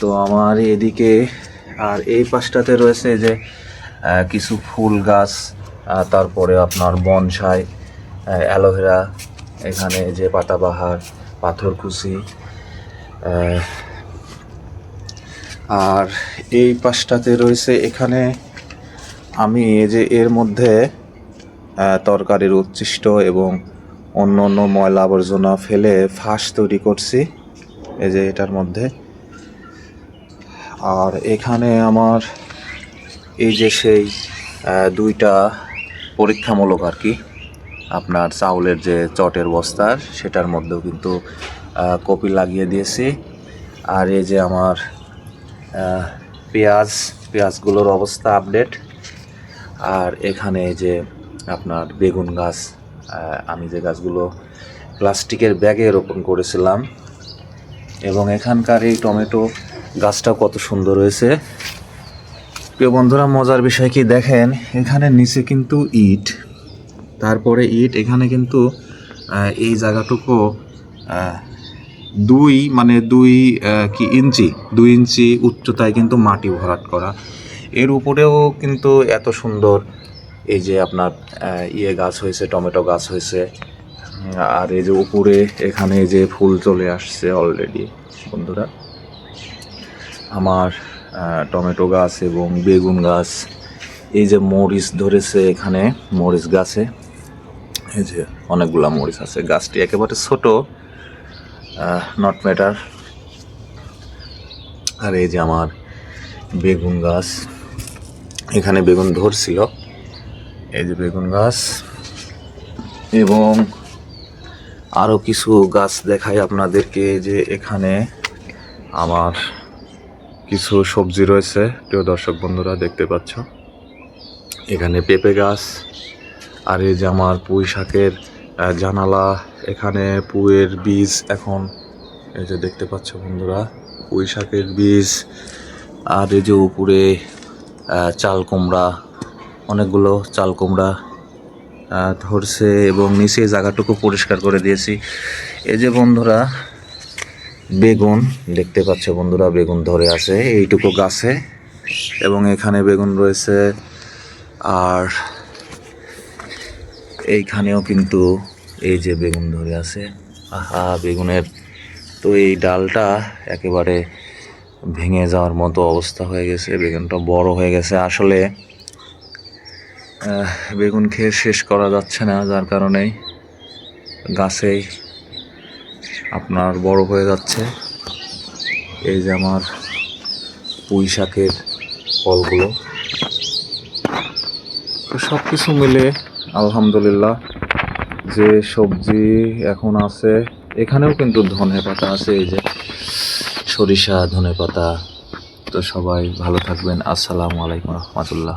তো আমার এদিকে আর এই পাশটাতে রয়েছে যে কিছু ফুল গাছ তারপরে আপনার বনসাই অ্যালোভেরা, এখানে যে পাতাবাহার, পাথরকুচি আর এই পাশটাতে রয়েছে এখানে আমি এই যে এর মধ্যে তরকারির উচ্ছিষ্ট এবং অন্য অন্য ময়লা আবর্জনা ফেলে ফাঁস তৈরি করছি, এই যে এটার মধ্যে। আর এখানে আমার এই যে সেই দুইটা পরীক্ষামূলক আর কি, আপনার চাউলের যে চটের বস্তার সেটার মধ্যেও কিন্তু কপি লাগিয়ে দিয়েছি। আর এই যে আমার পেঁয়াজ, পেঁয়াজগুলোর অবস্থা আপডেট আর এখানে এই যে আপনার বেগুন গাছ আমি যে গাছগুলো প্লাস্টিকের ব্যাগে রোপণ করেছিলাম। এবং এখানকার এই টমেটো গাছটা কত সুন্দর হয়েছে। প্রিয় বন্ধুরা, মজার বিষয় কি দেখেন, এখানে নিচে কিন্তু ইট, তারপরে ইট, এখানে কিন্তু এই জায়গাটুকু দুই মানে দুই কি ইঞ্চি, দুই ইঞ্চি উচ্চতায় কিন্তু মাটি ভরাট করা। এর উপরেও কিন্তু এত সুন্দর, এই যে আপনার ইয়ে গাছ হয়েছে, টমেটো গাছ হয়েছে, আর এই যে উপরে এখানে যে ফুল চলে আসছে অলরেডি বন্ধুরা। আমার টমেটো গাছ এবং বেগুন গাছ, এই যে মরিচ ধরেছে এখানে, মরিচ গাছে, এই যে অনেকগুলা মরিচ আছে, গাছটি একেবারে ছোট নট ম্যাটার আর এই যে আমার বেগুন গাছ, এখানে বেগুন ধরছিল, এই যে বেগুন গাছ, এবং আরও কিছু গাছ দেখাই আপনাদেরকে যে এখানে আমার কিছু সবজি রয়েছে। প্রিয় দর্শক বন্ধুরা, দেখতে পাচ্ছ? এখানে পেঁপে গাছ, আর এই যে আমার পুঁই শাকের জানালা, এখানে পুঁয়ের বীজ এখন, এই যে দেখতে পাচ্ছ বন্ধুরা, পুঁই শাকের বীজ, আর এই যে উপরে চাল কুমড়া, অনেকগুলো চাল কুমড়া ধরছে এবং নিচে জায়গাটুকু পরিষ্কার করে দিয়েছি। এই যে বন্ধুরা বেগুন, দেখতে পাচ্ছ বন্ধুরা, বেগুন ধরে আছে এইটুকু গাছে। এবং এখানে বেগুন রয়েছে, আর এইখানেও কিন্তু এই যে বেগুন ধরে আছে। আহা, বেগুনের তো এই ডালটা একেবারে ভেঙে যাওয়ার মতো অবস্থা হয়ে গেছে, বেগুনটা বড় হয়ে গেছে। আসলে বেগুন খেয়ে শেষ করা যাচ্ছে না, যার কারণেই গাছেই আপনার বড় হয়ে যাচ্ছে। এই যে আমার পুঁই শাকের ফলগুলো। সব কিছু মিলে আলহামদুলিল্লাহ, যে সবজি এখন আছে, এখানেও কিন্তু ধনে পাতা আছে, এই যে সরিষা, ধনে পাতা। তো সবাই ভালো থাকবেন। আসসালামু আলাইকুম রহমতুল্লাহ।